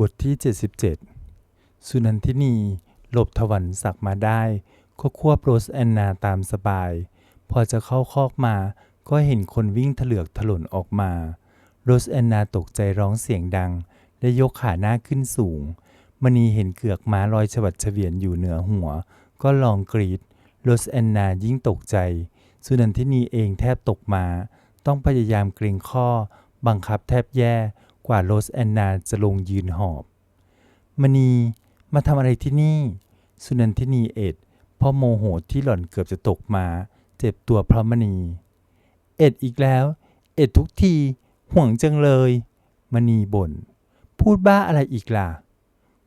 บทที่ 77 สุนันทินีหลบถวันศักมาได้ก็ควบโรสแอนนาตามสบาย พอจะเข้าคอกมาก็เห็นคนวิ่งถลือกถลนออกมา โรสแอนนาตกใจร้องเสียงดัง และยกขาหน้าขึ้นสูงมณีเห็นเกือกม้าลอยฉวัดเฉวียนอยู่เหนือหัว ก็ลองกรีด โรสแอนนายิ่งตกใจ สุนันทินีเองแทบตกมา ต้องพยายามเกรงข้อ บังคับแทบแย่ กว่าโรสแอนนาจะลงยืนหอบ มณีมาทำอะไรที่นี่ สุนันทินีเอ็ดพราะโมโหที่หล่อนเกือบจะตกมา เจ็บตัวเพราะมณี เอ็ดอีกแล้ว เอ็ดทุกทีห่วงจังเลย มณีบ่น พูดบ้าอะไรอีกล่ะ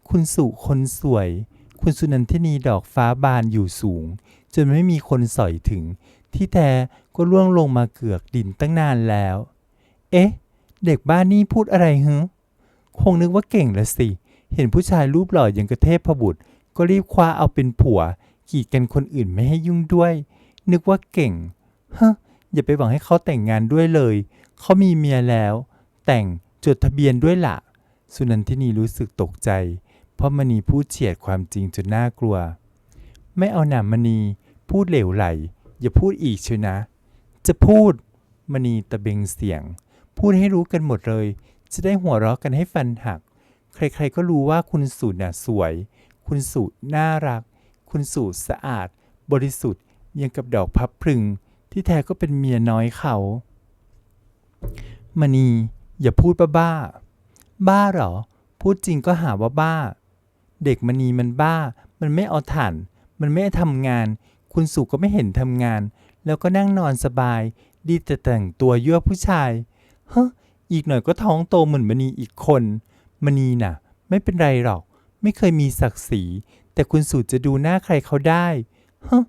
คุณสุคนสวย คุณสุนันทินีดอกฟ้าบานอยู่สูง จนไม่มีคนสอยถึง ที่แท้ก็ล่วงลงมาเกือกดินตั้งนานแล้ว เอ๊ะ เด็กบ้านนี่พูดอะไรฮึคงนึกว่าเก่งละสิ เห็นผู้ชายรูปหล่ออย่างกระเทพพบุตร ก็รีบคว้าเอาเป็นผัว กีดกันคนอื่นไม่ให้ยุ่งด้วย นึกว่าเก่งฮะอย่าไปหวังให้เขาแต่งงานด้วยเลย เขามีเมียแล้ว แต่งจดทะเบียนด้วยละ่ะ สุนันทินีรู้สึกตกใจ เพราะมณีพูดเฉียดความจริงจนน่ากลัว ไม่เอาหนามมณี พูดเหลวไหล อย่าพูดอีกเชียวนะ จะพูดมณีตะเบงเสียง พูดให้รู้กันหมดเลย จะได้หัวเราะกันให้ฟันหัก ใครๆก็รู้ว่าคุณสุน่ะสวย คุณสุน่ารัก คุณสุสะอาด บริสุทธิ์ยังกับดอกพับพรึง ที่แท้ก็เป็นเมียน้อยเขามณีอย่าพูดบ้าบ้าๆบ้าเหรอ พูดจริงก็หาว่าบ้า เด็กมณีมันบ้า มันไม่เอาถ่าน มันไม่ทำงาน คุณสุก็ไม่เห็นทำงาน แล้วก็นั่งนอนสบาย ดีแต่แต่งตัวยั่วผู้ชาย ฮ้ออีกหน่อยก็ท้องโตเหมือนมณีอีกคนมณีน่ะ ไม่เป็นไรหรอก ไม่เคยมีศักดิ์ศรี แต่คุณสุจะดูหน้าใครเขาได้ฮ้อ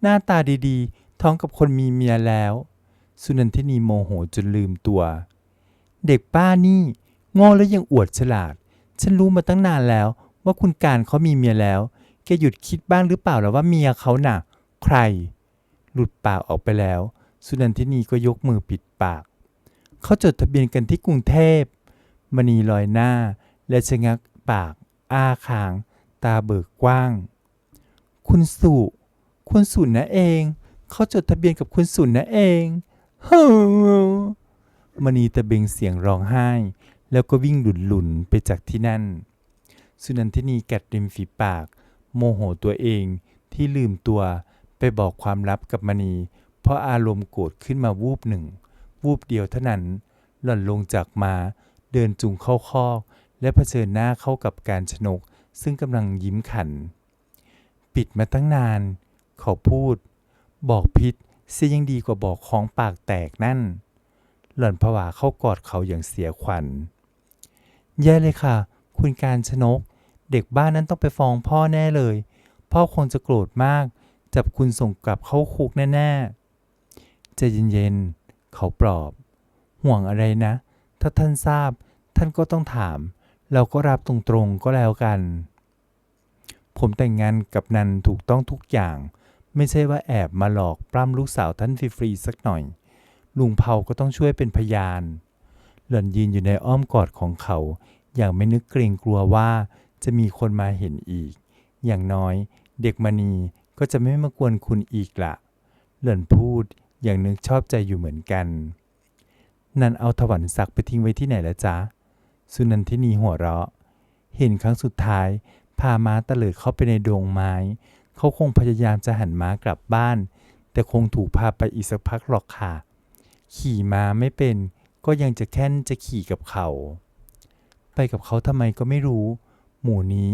หน้าตาดีๆ ท้องกับคนมีเมียแล้ว สุนันทินีโมโหจนลืมตัว เด็กป้านี่โง่แล้วยังอวดฉลาด ฉันรู้มาตั้งนานแล้ว ว่าคุณการเขามีเมียแล้วแกหยุดคิดบ้างหรือเปล่าแล้วว่าเมียเขาน่ะ ใคร หลุดปากออกไปแล้ว สุนันทินีก็ยกมือปิดปาก เขาจดทะเบียนกันที่กรุงเทพมณีลอยหน้า และชะงักปาก อ้าคาง ตาเบิกกว้าง คุณสุคุณสุนะเอง เขาจดทะเบียนกับคุณสุนะเองเฮ้อมณีตะเบงเสียงร้องไห้ แล้วก็วิ่งหลุนหลุนๆไปจากที่นั่น สุนันทินีกัดริมฝีปาก โมโหตัวเองที่ลืมตัวไปบอกความลับกับมณี เพราะอารมณ์โกรธขึ้นมาวูบหนึ่ง วูบเดียวเท่านั้น หล่อนลงจากมา เดินจูงเข้าคอก และเผชิญหน้าเข้ากับการชนก ซึ่งกำลังยิ้มขัน ปิดมาตั้งนาน เขาพูด บอกพิษเสียยังดีกว่าบอกของปากแตกนั่น หล่อนผวาเข้ากอดเขาอย่างเสียขวัญ แย่เลยค่ะ คุณการชนก เด็กบ้านนั้นต้องไปฟ้องพ่อแน่เลย พ่อคงจะโกรธมาก จับคุณส่งกลับเข้าคุกแน่ๆใจเย็นๆ เขาปลอบ ห่วงอะไรนะ ถ้าท่านทราบ ท่านก็ต้องถาม เราก็รับตรงๆก็แล้วกัน ผมแต่งงานกับนันถูกต้องทุกอย่าง ไม่ใช่ว่าแอบมาหลอกปล้ำลูกสาวท่านฟรีๆสักหน่อย ลุงเผาก็ต้องช่วยเป็นพยาน หล่อนยืนอยู่ในอ้อมกอดของเขา อย่างไม่นึกเกรงกลัวว่าจะมีคนมาเห็นอีก อย่างน้อย เด็กมณีก็จะไม่มากวนคุณอีกละหล่อนพูด ย่างนึกชอบใจอยู่เหมือนกัน นันเอาถวันศักดิ์ไปทิ้งไว้ที่ไหนและจ๊ะ สุนันทินีหัวเราะ เห็นครั้งสุดท้าย พาม้าตะเลิดเข้าไปในดงไม้ เขาคงพยายามจะหันม้ากลับบ้าน แต่คงถูกพาไปอีกสักพักหรอกค่ะ ขี่ม้าไม่เป็น ก็ยังจะแค่นจะขี่กับเขา ไปกับเขาทำไมก็ไม่รู้ หมู่นี้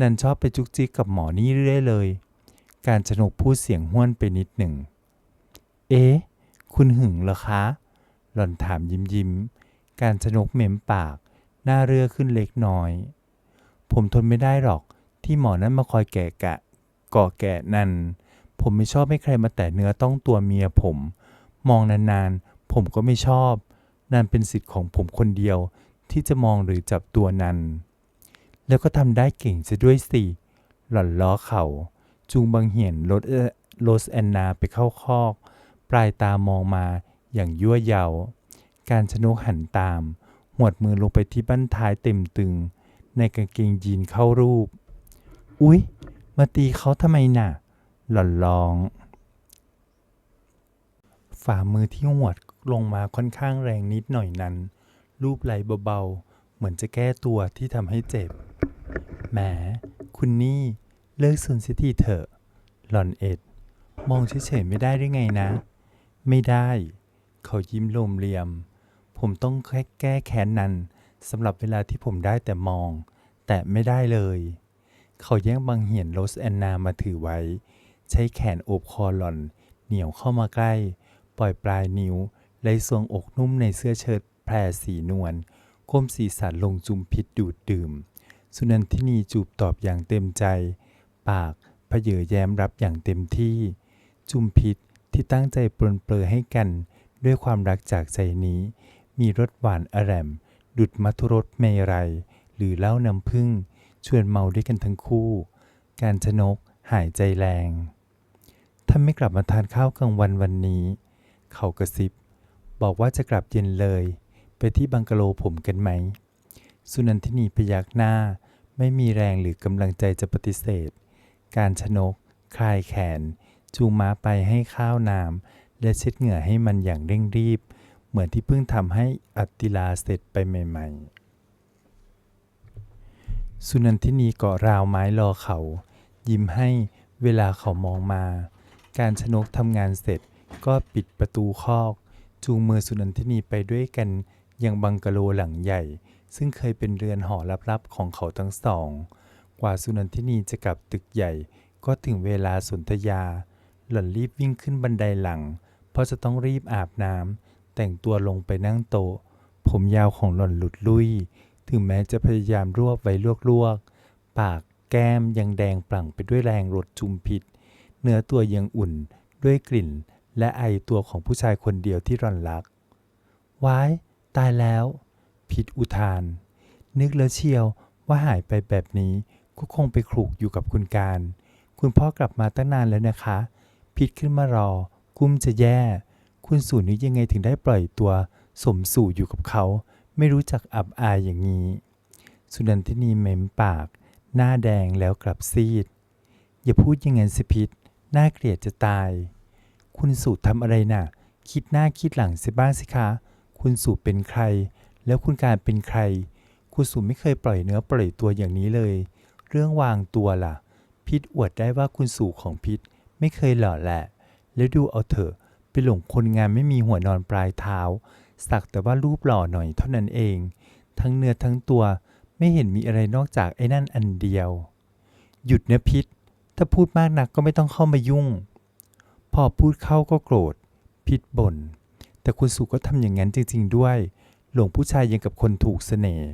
นันชอบไปจุกจิกกับหมอนี่เรื่อยเลย การชนกพูดเสียงห้วนไปนิดหนึ่ง เอ๊ะ คุณหึงเหรอคะ หล่อนถามยิ้มยิ้ม การชนกเม้มปาก หน้าเรือขึ้นเล็กน้อย ผมทนไม่ได้หรอกที่หมอนั้นมาคอยแกะกะ ก่อแกะนันผมไม่ชอบให้ใครมาแตะเนื้อต้องตัวเมียผม มองนานๆ ผมก็ไม่ชอบ นันเป็นสิทธิ์ของผมคนเดียวที่จะมองหรือจับตัวนันแล้วก็ทำได้เก่งซะด้วยสิ หล่อนล้อเขา จูงบังเหียนรถโรสแอนนาไปเข้าคอก ปลายตามองมาอย่างยั่วเยาการชนกหันตาม หวดมือลงไปที่บั้นท้ายเต็มตึง ในกางเกงยีนเข้ารูป อุ๊ย มาตีเขาทำไมน่ะ หล่อนร้อง ฝ่ามือที่หวดลงมาค่อนข้างแรงนิดหน่อยนั้น รูปไหลเบาๆ เหมือนจะแก้ตัวที่ทำให้เจ็บ แหม คุณนี่เลิกซุนซิทีเถอะ หล่อนเอ็ด มองเฉยๆไม่ได้ได้ไงนะ ไม่ได้ เขายิ้มโลมเลียม ผมต้องแค่แก้แค้นนั้นสำหรับเวลาที่ผมได้แต่มอง แต่ไม่ได้เลย เขาแย่งบังเหียนโรสแอนนามาถือไว้ ใช้แขนโอบคอหล่อน เหนียวเข้ามาใกล้ ปล่อยปลายนิ้วไล่สวงอกนุ่มในเสื้อเชิ้ตแพรสีนวลก้มศีรษะลงจุมพิษดูดดื่ม สุนันทินีจูบตอบอย่างเต็มใจ ปากพเยอแย้มรับอย่างเต็มที่ จุมพิษ ที่ตั้งใจปลนเปลือให้กันด้วยความรักจากใจนี้ มีรสหวานอร่มดุดมัทุรสเมรัย หรือเหล้าน้ำผึ้งชวนเมาด้วยกันทั้งคู่ การชนกหายใจแรงถ้าไม่กลับมาทานข้าวกลางวันวันนี้ เขากระซิบ บอกว่าจะกลับเย็นเลย ไปที่บังกะโลผมกันไหม สุนันทินีพยักหน้า ไม่มีแรงหรือกำลังใจจะปฏิเสธ การชนก คลายแขน จูงม้าไปให้ข้าวน้ำและเช็ดเหงื่อให้มันอย่างเร่งรีบ เหมือนที่เพิ่งทำให้อัตติลาเสร็จไปใหม่ ๆ สุนันทินีเกาะราวไม้รอเขา ยิ้มให้เวลาเขามองมา การชนกทำงานเสร็จก็ปิดประตูคอก จูงมือสุนันทินีไปด้วยกันยังบังกะโลหลังใหญ่ ซึ่งเคยเป็นเรือนหอลับๆของเขาทั้งสอง กว่าสุนันทินีจะกลับตึกใหญ่ก็ถึงเวลาสนธยา หล่อนรีบวิ่งขึ้นบันไดหลัง เพราะจะต้องรีบอาบน้ำแต่งตัวลงไปนั่งโต๊ะ ผมยาวของหล่อนหลุดลุย ถึงแม้จะพยายามรวบไว้ลวกๆ ปากแก้มยังแดงปลั่งไปด้วยแรงรดจุมพิษ เนื้อตัวยังอุ่นด้วยกลิ่น และไอตัวของผู้ชายคนเดียวที่หล่อนรัก ว้าย ตายแล้ว พิษอุทาน นึกแล้วเชียวว่าหายไปแบบนี้ก็คงไปคลุกอยู่กับคุณการ คุณพ่อกลับมาตั้งนานแล้วนะคะ พิษขึ้นมารอ กุ้มจะแย่ คุณสู่นี้ยังไงถึงได้ปล่อยตัวสมสู่อยู่กับเขา ไม่รู้จักอับอายอย่างนี้ สุนันทินีเม้มปาก หน้าแดงแล้วกลับซีด อย่าพูดอย่างนั้นสิพิษน่าเกลียดจะตาย คุณสู่ทำอะไรน่ะ คิดหน้าคิดหลังเสียบ้างสิคะ คุณสู่เป็นใคร แล้วคุณการเป็นใคร คุณสู่ไม่เคยปล่อยเนื้อปล่อยตัวอย่างนี้เลย เรื่องวางตัวล่ะ พิษอวดได้ว่าคุณสู่ของพิษ ไม่เคยหล่อแหละ แล้วดูเอาเถอะไปหลงคนงานไม่มีหัวนอนปลายเท้า สักแต่ว่ารูปหล่อหน่อยเท่านั้นเอง ทั้งเนื้อทั้งตัวไม่เห็นมีอะไรนอกจากไอ้นั่นอันเดียว หยุดนะพิษ ถ้าพูดมากนักก็ไม่ต้องเข้ามายุ่ง พอพูดเข้าก็โกรธ พิษบ่น แต่คุณสุก็ทำอย่างนั้นจริง ๆ ด้วย หลงผู้ชายยังกับคนถูกเสน่ห์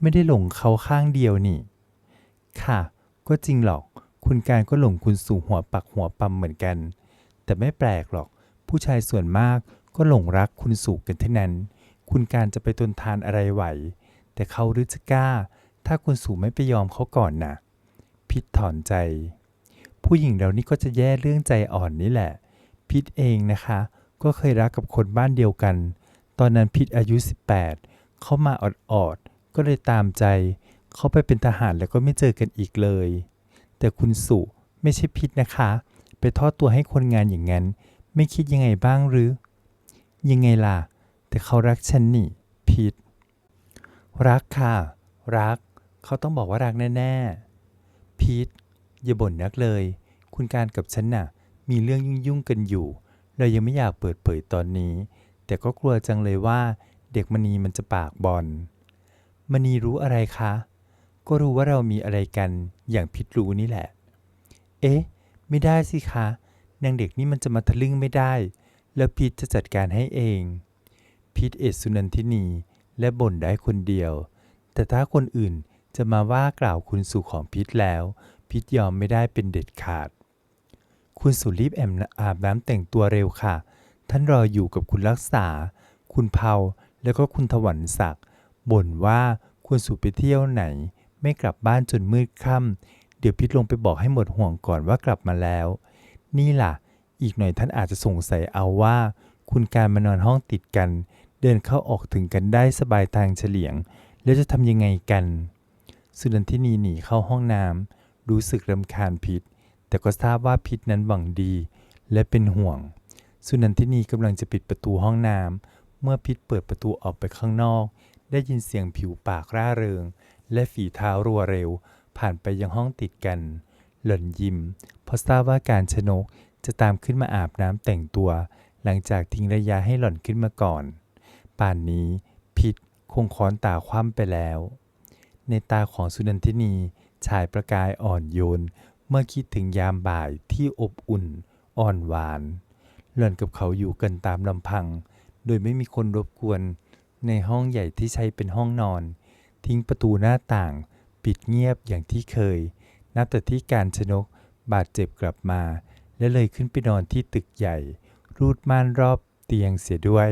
ไม่ได้หลงเขาข้างเดียวนี่ ค่ะ ก็จริงหรอก คุณการก็หลงคุณสู่หัวปักหัวปั๊มเหมือนกัน แต่ไม่แปลกหรอก ผู้ชายส่วนมากก็หลงรักคุณสู่กันเท่านั้น คุณการจะไปทนทานอะไรไหว แต่เขาหรือจะกล้า ถ้าคุณสู่ไม่ไปยอมเขาก่อนนะพิษถอนใจ ผู้หญิงเรานี่ก็จะแย่เรื่องใจอ่อนนี่แหละ พิษเองนะคะ ก็เคยรักกับคนบ้านเดียวกัน ตอนนั้นพิษอายุ 18 เขามาออดๆก็เลยตามใจ เขาไปเป็นทหารแล้วก็ไม่เจอกันอีกเลย แต่คุณสุไม่ใช่พิษนะคะ ไปทอดตัวให้คนงานอย่างนั้น ไม่คิดยังไงบ้างหรือ ยังไงล่ะ แต่เขารักฉันนี่ พิษรักค่ะ รัก เขาต้องบอกว่ารักแน่ๆ พีทอย่าบ่นนักเลย คุณการกับฉันน่ะ มีเรื่องยุ่งๆกันอยู่ เรายังไม่อยากเปิดเผยตอนนี้ แต่ก็กลัวจังเลยว่า เด็กมณีมันจะปากบอลมณีรู้อะไรคะ ก็รู้ว่าเรามีอะไรกันอย่างพิษรู้นี่แหละ เอ๊ะ ไม่ได้สิคะ นางเด็กนี่มันจะมาทะลึ่งไม่ได้ แล้วพีทจะจัดการให้เอง พีทเอดสุนันทินีและบ่นได้คนเดียว แต่ถ้าคนอื่นจะมาว่ากล่าวคุณสู่ของพิษแล้วพิษยอมไม่ได้เป็นเด็ดขาด คุณสุรีบแอมอาบน้ำแต่งตัวเร็วค่ะ ท่านรออยู่กับคุณรักษา คุณเผาแล้วก็คุณถวันศักดิ์บ่นว่าคุณสุไปเที่ยวไหน ไม่กลับบ้านจนมืดค่ำเดี๋ยวพิษลงไปบอกให้หมดห่วงก่อนว่ากลับมาแล้ว นี่ล่ะ อีกหน่อยท่านอาจจะสงสัยเอาว่า คุณการมานอนห้องติดกัน เดินเข้าออกถึงกันได้สบายทางเฉลียง แล้วจะทำยังไงกันสุนันทินีหนีเข้าห้องน้ำรู้สึกรำคาญพิษ แต่ก็ทราบว่าพิษนั้นหวังดี และเป็นห่วง สุนันทินีกำลังจะปิดประตูห้องน้ำเมื่อพิษเปิดประตูออกไปข้างนอก ได้ยินเสียงผิวปากร่าเริง และฝีเท้ารัวเร็ว ผ่านไปยังห้องติดกัน หล่อนยิ้มเพราะทราบว่าการชนกจะตามขึ้นมาอาบน้ำแต่งตัว หลังจากทิ้งระยะให้หล่อนขึ้นมาก่อน ป่านนี้พิษคงค้อนตาคว่ำไปแล้ว ในตาของสุนันทินีฉายประกายอ่อนโยน เมื่อคิดถึงยามบ่ายที่อบอุ่น อ่อนหวาน หล่อนกับเขาอยู่กันตามลำพัง โดยไม่มีคนรบกวน ในห้องใหญ่ที่ใช้เป็นห้องนอน ทิ้งประตูหน้าต่าง ปิดเงียบอย่างที่เคย นับแต่ที่การชนกบาดเจ็บกลับมา และเลยขึ้นไปนอนที่ตึกใหญ่ รูดม่านรอบเตียงเสียด้วย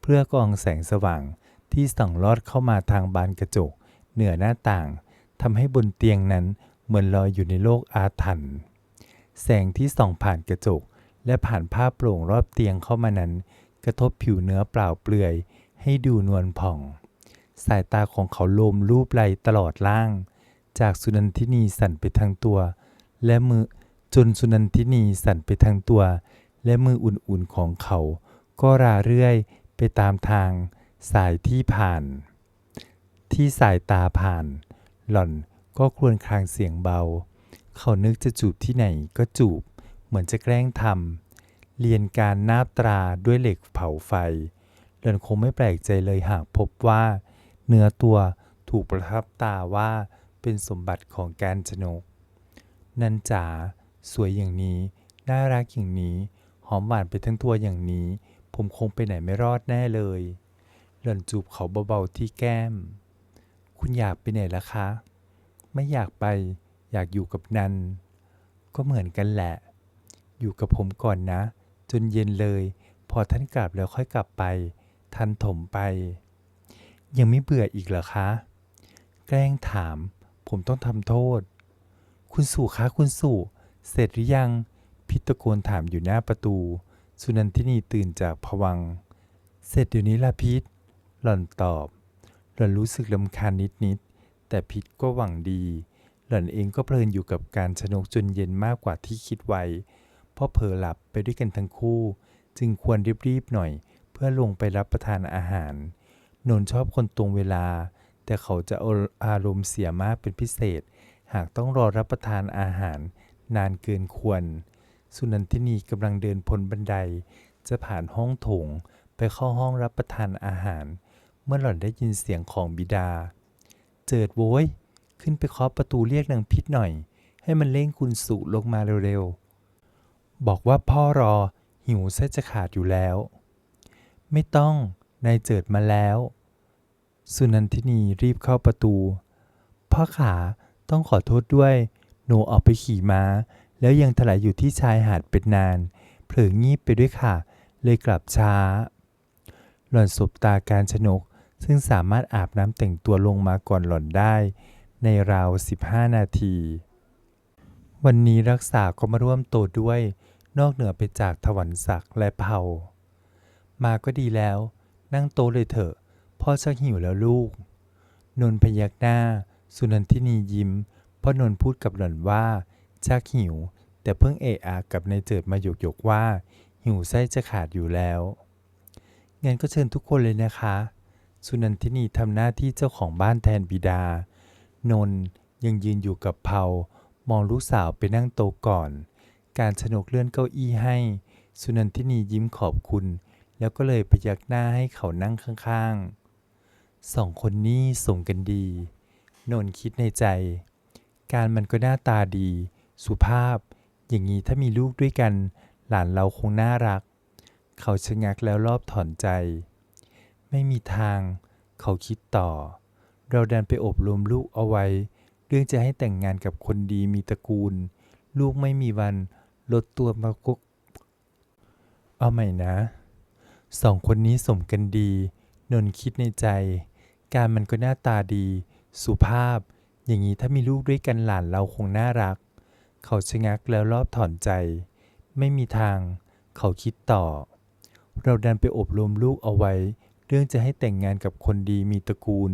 เพื่อกรองแสงสว่างที่ส่องลอดเข้ามาทางบานกระจก เหนือหน้าต่างทำให้บนเตียงนั้นเหมือนลอยอยู่ในโลกอาถรรพ์แสงที่ส่องผ่านกระจก และผ่านผ้าโปร่งรอบเตียงเข้ามานั้น กระทบผิวเนื้อเปล่าเปลือย ให้ดูนวลผ่อง สายตาของเขาโลมรูปไหลตลอดล่าง จากสุนันทินีสั่นไปทางตัว และมือจนสุนันทินีสั่นไปทางตัว และมืออุ่นๆของเขา ก็ราเรื่อยไปตามทางสายที่ผ่าน ที่สายตาผ่าน หล่อนก็ครวญครางเสียงเบา เขานึกจะจูบที่ไหนก็จูบ เหมือนจะแกล้งทำเรียนการนาบตราด้วยเหล็กเผาไฟหล่อนคงไม่แปลกใจเลยหากพบว่า เนื้อตัวถูกประทับตาว่าเป็นสมบัติของการชนก นันจ๋าสวยอย่างนี้ น่ารักอย่างนี้ หอมหวานไปทั้งตัวอย่างนี้ ผมคงไปไหนไม่รอดแน่เลย หล่อนจูบเขาเบาๆที่แก้ม คุณอยากไปไหนล่ะคะ ไม่อยากไป อยากอยู่กับนัน ก็เหมือนกันแหละ อยู่กับผมก่อนนะ จนเย็นเลย พอท่านกลับแล้วค่อยกลับไป ทันถมไป ยังไม่เบื่ออีกเหรอคะ แกล้งถาม ผมต้องทำโทษ คุณสู่คะคุณสู่ เสร็จหรือยัง พิตะโกนถามอยู่หน้าประตู สุนันทินีตื่นจากผวัง เสร็จเดี๋ยวนี้ละพิษหล่อนตอบ หล่อนรู้สึกลำคาญนิดๆ แต่พิษก็หวังดี หล่อนเองก็เพลินอยู่กับการชนกจนเย็นมากกว่าที่คิดไว้ เพราะเผลอหลับไปด้วยกันทั้งคู่ จึงควรรีบๆหน่อย เพื่อลงไปรับประทานอาหาร นนชอบคนตรงเวลา แต่เขาจะอารมณ์เสียมากเป็นพิเศษ หากต้องรอรับประทานอาหาร นานเกินควร สุนันทินีกำลังเดินพ้นบันได จะผ่านห้องโถงไปเข้าห้องรับประทานอาหาร เมื่อหล่อนได้ยินเสียงของบิดา เจิดโว้ยขึ้นไปเคาะประตูเรียกนางพิษหน่อย ให้มันเร่งคุณสุลงมาเร็วๆ บอกว่าพ่อรอหิวแทบจะขาดอยู่แล้ว ไม่ต้องนายเจิดมาแล้ว สุนันทินีรีบเข้าประตู พ่อขาต้องขอโทษด้วย หนูออกไปขี่ม้า แล้วยังถลายอยู่ที่ชายหาดเป็นนาน เผลองีบไปด้วยค่ะ เลยกลับช้า หล่อนสบตาการชนก ซึ่งสามารถอาบน้ำแต่งตัวลงมาก่อนหล่อนได้ ในราว 15 นาที วันนี้รักษาก็มาร่วมโตด้วย นอกเหนือไปจากถวันศักดิ์และเผามาก็ดีแล้ว นั่งโตเลยเถอะ พ่อชักหิวแล้วลูก นนท์พยักหน้า สุนันทินียิ้ม เพราะนนท์พูดกับหล่อนว่าชักหิว แต่เพิ่งเอะอะกับนายเจิดมาหยกหยกว่า หิวไส้จะขาดอยู่แล้วงั้นก็เชิญทุกคนเลยนะคะ สุนันทินีทำหน้าที่เจ้าของบ้านแทนบิดา นนท์ยังยืนอยู่กับเผามองลูกสาวไปนั่งโต๊ะก่อน การชนกเลื่อนเก้าอี้ให้ สุนันทินียิ้มขอบคุณ แล้วก็เลยพยักหน้าให้เขานั่งข้างๆ สองคนนี้ส่งกันดี นนคิดในใจ การมันก็หน้าตาดี สุภาพ อย่างนี้ถ้ามีลูกด้วยกัน หลานเราคงน่ารัก เขาชะงักแล้วรอบถอนใจ ไม่มีทาง เขาคิดต่อ เราดันไปอบรมลูกเอาไว้ เรื่องจะให้แต่งงานกับคนดีมีตระกูล ลูกไม่มีวันลดตัวมากุก เอาใหม่นะ สองคนนี้สมกันดี นนคิดในใจ การมันก็หน้าตาดี สุภาพ อย่างนี้ถ้ามีลูกด้วยกันหลานเราคงน่ารัก เขาชะงักแล้วรอบถอนใจ ไม่มีทาง เขาคิดต่อ เราดันไปอบรมลูกเอาไว้ เรื่องจะให้แต่งงานกับคนดีมีตระกูล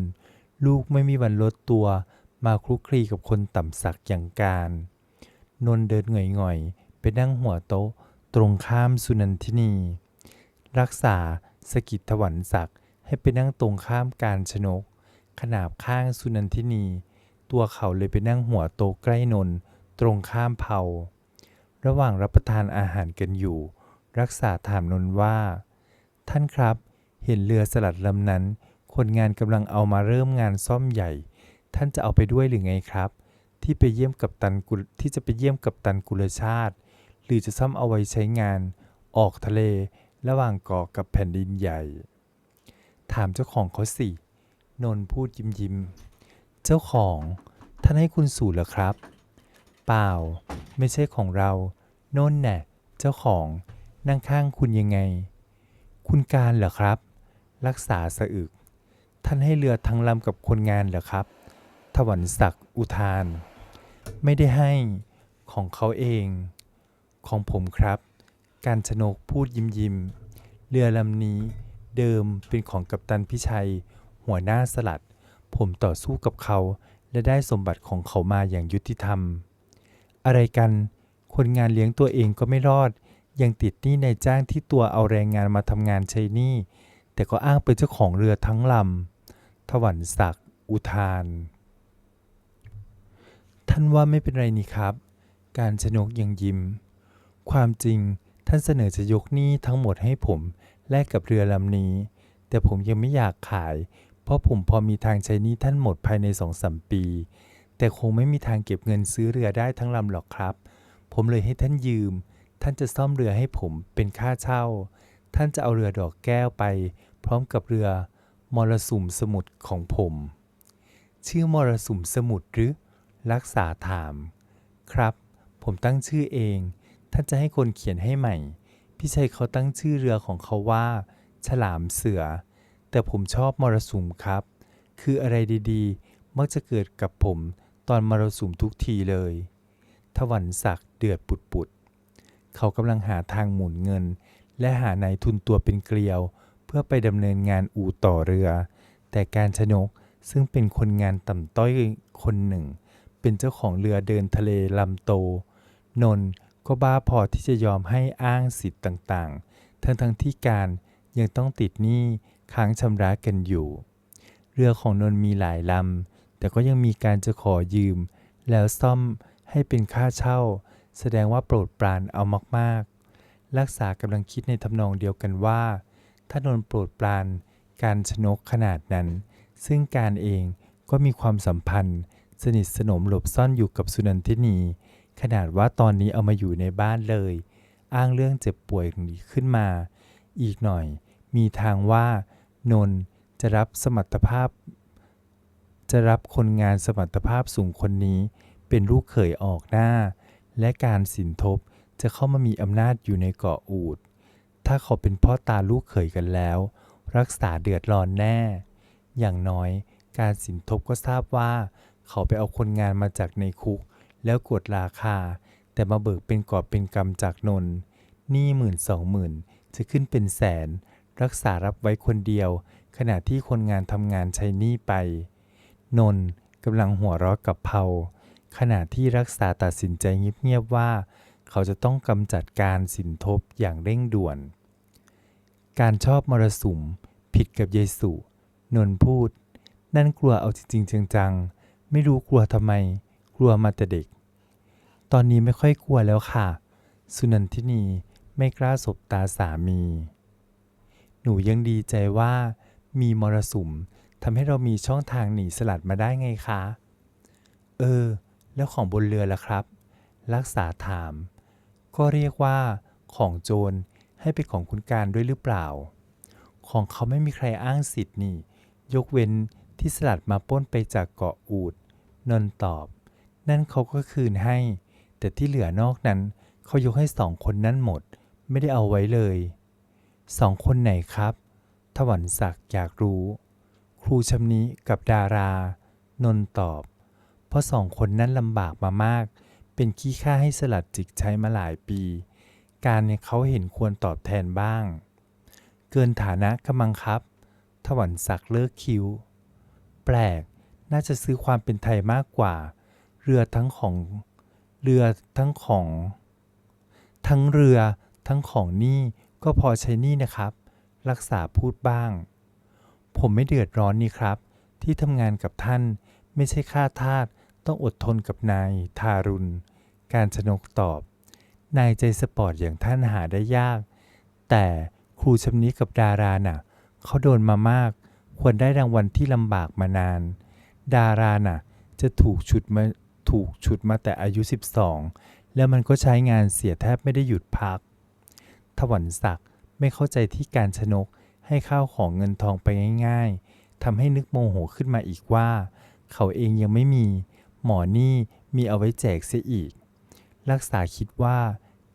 ลูกไม่มีวันลดตัวมาคลุกคลีกับคนต่ำสักอย่างการ นนเดินเหง่อยๆ ไปนั่งหัวโต๊ะ ตรงข้ามสุนันทินี รักษาสกิดถวันศักดิ์ ให้ไปนั่งตรงข้ามการชนก ขนาบข้างสุนันทินี ตัวเขาเลยไปนั่งหัวโต๊ะใกล้นนท์ตรงข้ามเผาระหว่างรับประทานอาหารกันอยู่ รักษาถามนนท์ว่า ท่านครับ เห็นเรือสลัดลำนั้น คนงานกำลังเอามาเริ่มงานซ่อมใหญ่ ท่านจะเอาไปด้วยหรือไงครับ ที่ไปเยี่ยมกับตันกุลที่จะไปเยี่ยมกับตันกุลชาติ หรือจะซ่อมเอาไว้ใช้งาน ออกทะเล ระหว่างเกาะกับแผ่นดินใหญ่ ถามเจ้าของเขาสิ นนท์พูดยิ้มยิ้ม เจ้าของ ท่านให้คุณสู่เหรอครับ เปล่า ไม่ใช่ของเราน่นน่ะ เจ้าของนั่งข้างคุณยังไง คุณการเหรอครับ รักษาสะอึก ท่านให้เรือทั้งลำกับคนงานเหรอครับ ถวันศักดิ์อุทาน ไม่ได้ให้ ของเขาเอง ของผมครับ การชนกพูดยิ้มยิ้ม เรือลำนี้ เดิมเป็นของกัปตันพิชัย หัวหน้าสลัด ผมต่อสู้กับเขาและได้สมบัติของเขามาอย่างยุติธรรม อะไรกัน คนงานเลี้ยงตัวเองก็ไม่รอด ยังติดหนี้ในายจ้างที่ตัวเอาแรงงานมาทำงานใช้หนี้แต่ก็อ้างเป็นเจ้าของเรือทั้งลำ ถวันศักดิ์อุทาน ท่านว่าไม่เป็นไรนี่ครับ การชนกยังยิ้ม ความจริงท่านเสนอจะยกหนี้ทั้งหมดให้ผม แลกกับเรือลำนี้ แต่ผมยังไม่อยากขาย เพราะผมพอมีทางใช้นี้ท่านหมดภายในสองสามปี แต่คงไม่มีทางเก็บเงินซื้อเรือได้ทั้งลำหรอกครับ ผมเลยให้ท่านยืม ท่านจะซ่อมเรือให้ผมเป็นค่าเช่า ท่านจะเอาเรือดอกแก้วไป พร้อมกับเรือมรสุมสมุทรของผม ชื่อมรสุมสมุทรหรือ รักษาถาม ครับ ผมตั้งชื่อเอง ท่านจะให้คนเขียนให้ใหม่ พี่ชัยเขาตั้งชื่อเรือของเขาว่า ฉลามเสือ แต่ผมชอบมรสุมครับ คืออะไรดีๆ มักจะเกิดกับผมตอนมรสุมทุกทีเลย ทวันศักดิ์เดือดปุดๆเขากำลังหาทางหมุนเงิน และหานายทุนตัวเป็นเกลียว เพื่อไปดำเนินงานอู่ต่อเรือ แต่การชนกซึ่งเป็นคนงานต่ำต้อยคนหนึ่ง เป็นเจ้าของเรือเดินทะเลลำโต นน์ ก็บ้าพอที่จะยอมให้อ้างสิทธิ์ต่างๆ ทั้งทั้งที่การยังต้องติดหนี้ค้างชำระกันอยู่ เรือของนนท์มีหลายลำ แต่ก็ยังมีการจะขอยืม แล้วซ่อมให้เป็นค่าเช่า แสดงว่าโปรดปรานเอามากๆ รักษากำลังคิดในทำนองเดียวกันว่า ถ้านนท์โปรดปรานการชนกขนาดนั้น ซึ่งการเองก็มีความสัมพันธ์ สนิทสนมหลบซ่อนอยู่กับสุนันทินี ขนาดว่าตอนนี้เอามาอยู่ในบ้านเลย อ้างเรื่องเจ็บป่วยนี้ขึ้นมา อีกหน่อย มีทางว่านนท์จะรับสมรรถภาพ จะรับคนงานสมรรถภาพสูงคนนี้ เป็นลูกเขยออกหน้า และการสินทบจะเข้ามามีอำนาจอยู่ในเกาะอูด ถ้าเขาเป็นพ่อตาลูกเขยกันแล้ว รักษาเดือดร้อนแน่ อย่างน้อย การสินทบก็ทราบว่า เขาไปเอาคนงานมาจากในคุก แล้วกดราคา แต่มาเบิกเป็นกอบเป็นกำจากนนหนี้หมื่นสองหมื่นจะขึ้นเป็นแสน รักษารับไว้คนเดียว ขณะที่คนงานทำงานใช้หนี้ไป นน์กำลังหัวเราะกับเพาขณะที่รักษาตัดสินใจเงียบๆว่า เขาจะต้องกำจัดการสินทบอย่างเร่งด่วน การชอบมรสุม ผิดกับเยสุนน์พูด นั่นกลัวเอาจริงๆจังๆ ไม่รู้กลัวทำไม กลัวมาแต่เด็ก ตอนนี้ไม่ค่อยกลัวแล้วค่ะ สุนันทินีไม่กล้าสบตาสามี หนูยังดีใจว่า มีมรสุมทำให้เรามีช่องทางหนีสลัดมาได้ไงคะ เออ แล้วของบนเรือล่ะครับ รักษาถาม ก็เรียกว่าของโจรให้เป็นของคุณการด้วยหรือเปล่า ของเขาไม่มีใครอ้างสิทธิ์นี่ ยกเว้นที่สลัดมาป้นไปจากเกาะอูด นนท์ตอบ นั่นเขาก็คืนให้ แต่ที่เหลือนอกนั้นเขายกให้สองคนนั้นหมด ไม่ได้เอาไว้เลย สองคนไหนครับ ถวันศักดิ์อยากรู้ ครูชำนิกับดารา นนท์ตอบ เพราะสองคนนั้นลำบากมามาก เป็นขี้ข้าให้สลัดจิกใช้มาหลายปี การเนี่ยเขาเห็นควรตอบแทนบ้าง เกินฐานะกำมังครับ ถวันศักดิ์เลิกคิ้ว แปลก น่าจะซื้อความเป็นไทยมากกว่า เรือทั้งของ เรือทั้งของ ทั้งเรือทั้งของนี่ก็พอใช้หนี่นะครับ รักษาพูดบ้าง ผมไม่เดือดร้อนนี่ครับ ที่ทำงานกับท่านไม่ใช่ข้าทาสต้องอดทนกับนายทารุณ การชนกตอบ นายใจสปอร์ตอย่างท่านหาได้ยาก แต่ครูชำนี้กับดาราน่ะเขาโดนมามาก ควรได้รางวัลที่ลำบากมานาน ดาราน่ะจะถูกฉุดมา ถูกฉุดมาแต่อายุ 12 แล้วมันก็ใช้งานเสียแทบไม่ได้หยุดพัก ถวันศักดิ์ไม่เข้าใจที่การชนกให้ข้าวของเงินทองไปง่าย ๆทำให้นึกโมโหขึ้นมาอีกว่า เขาเองยังไม่มี หมอนี่มีเอาไว้แจกเสียอีก รักษาคิดว่า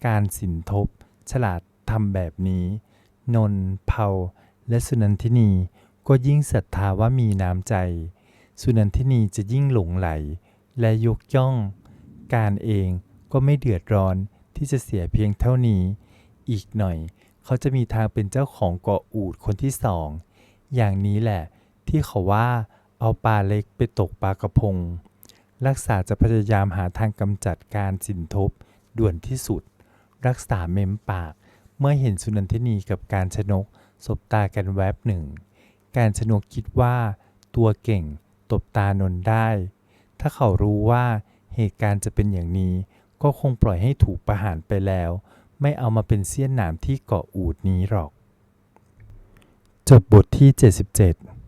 การสินทบ ฉลาดทำแบบนี้ นนท์เผาและสุนันทินีก็ยิ่งศรัทธาว่ามีน้ำใจ สุนันทินีจะยิ่งหลงไหล และยกย่อง การเองก็ไม่เดือดร้อนที่จะเสียเพียงเท่านี้ อีกหน่อย เขาจะมีทางเป็นเจ้าของเกาะอูดคนที่สอง อย่างนี้แหละ ที่เขาว่าเอาปลาเล็กไปตกปลากระพง รักษาจะพยายามหาทางกำจัดการสินทบด่วนที่สุด รักษาเม้มปาก เมื่อเห็นสุนันทินีกับการชนกสบตากันแวบหนึ่ง การชนกคิดว่า ตัวเก่งตบตานนได้ ถ้าเขารู้ว่าเหตุการณ์จะเป็นอย่างนี้ ก็คงปล่อยให้ถูกประหารไปแล้ว ไม่เอามาเป็นเสี้ยนหนามที่เกาะอูดนี้หรอก จบบทที่ 77